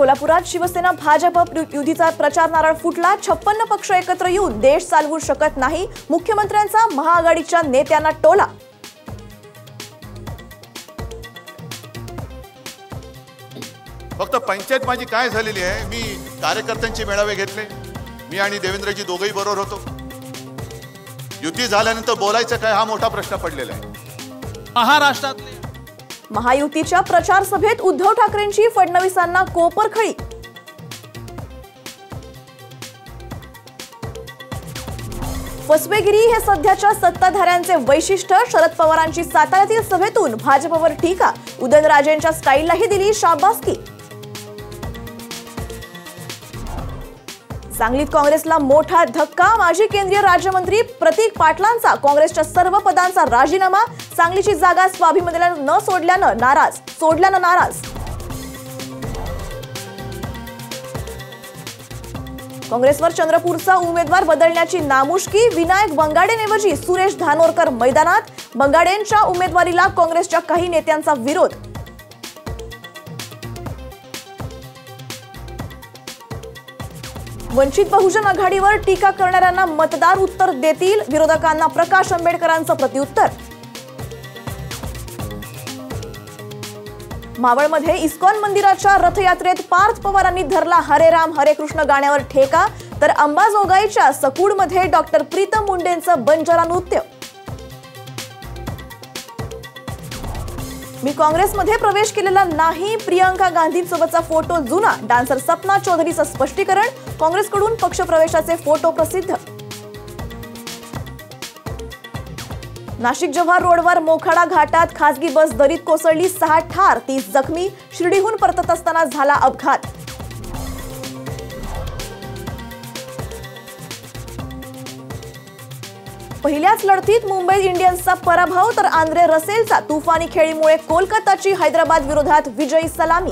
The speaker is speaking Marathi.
कोल्हापुरात शिवसेना भाजप युतीचा प्रचार नारळ फुटला. छप्पन्न पक्ष एकत्र येऊन देश चालवू शकत नाही. मुख्यमंत्र्यांचा महाआघाडीच्या नेत्यांना टोला. फक्त पंचायत माझी काय झालेली आहे? मी कार्यकर्त्यांचे मेळावे घेतले. मी आणि देवेंद्रजी दोघंही बरोबर होतो. युती झाल्यानंतर बोलायचं काय हा मोठा प्रश्न पडलेला आहे. महाराष्ट्रातले महायुतीच्या प्रचार सभेत उद्धव ठाकरेंची फडणवीसांना कोपरखळी फसवेगिरी हे सध्याच्या सत्ताधाऱ्यांचे वैशिष्ट्य. शरद पवारांची साताऱ्यातील सभेतून भाजपवर टीका. उदयनराजेंच्या स्टाईललाही दिली शाबासकी. सांगलीत काँग्रेसला मोठा धक्का. माजी केंद्रीय राज्यमंत्री प्रतीक पाटलांचा काँग्रेसच्या सर्व पदांचा राजीनामा. सांगलीची जागा स्वाभिमानीला न सोडल्यानं नाराज. सोडल्यानं नाराज. काँग्रेसवर चंद्रपूरचा उमेदवार बदलण्याची नामुष्की. विनायक बंगाडेंऐवजी सुरेश धानोरकर मैदानात. बंगाडेंच्या उमेदवारीला काँग्रेसच्या काही नेत्यांचा विरोध. वंचित बहुजन आघाडीवर टीका करणाऱ्यांना मतदार उत्तर देतील विरोधकांना प्रकाश आंबेडकरांचं प्रत्युत्तर. मावळमध्ये इस्कॉन मंदिराच्या रथयात्रेत पार्थ पवारांनी धरला हरे राम हरे कृष्ण गाण्यावर ठेका तर अंबाजोगाईच्या सकूडमध्ये डॉक्टर प्रीतम मुंडेंचं बंजारा नृत्य. मी काँग्रेसमध्ये प्रवेश केलेला नाही. प्रियंका गांधींसोबतचा फोटो जुना. डान्सर सपना चौधरीचं स्पष्टीकरण. काँग्रेसकडून पक्षप्रवेशाचे फोटो प्रसिद्ध. नाशिक जव्हार रोडवर मोखाडा घाटात खासगी बस दरीत कोसळली सहा ठार. तीस जखमी शिर्डीहून परतत असताना झाला अपघात. पहिल्याच लढतीत मुंबई इंडियन्सचा पराभव तर आंद्रे रसेलचा तुफानी खेळीमुळे कोलकाताची हैदराबाद विरोधात विजयी सलामी.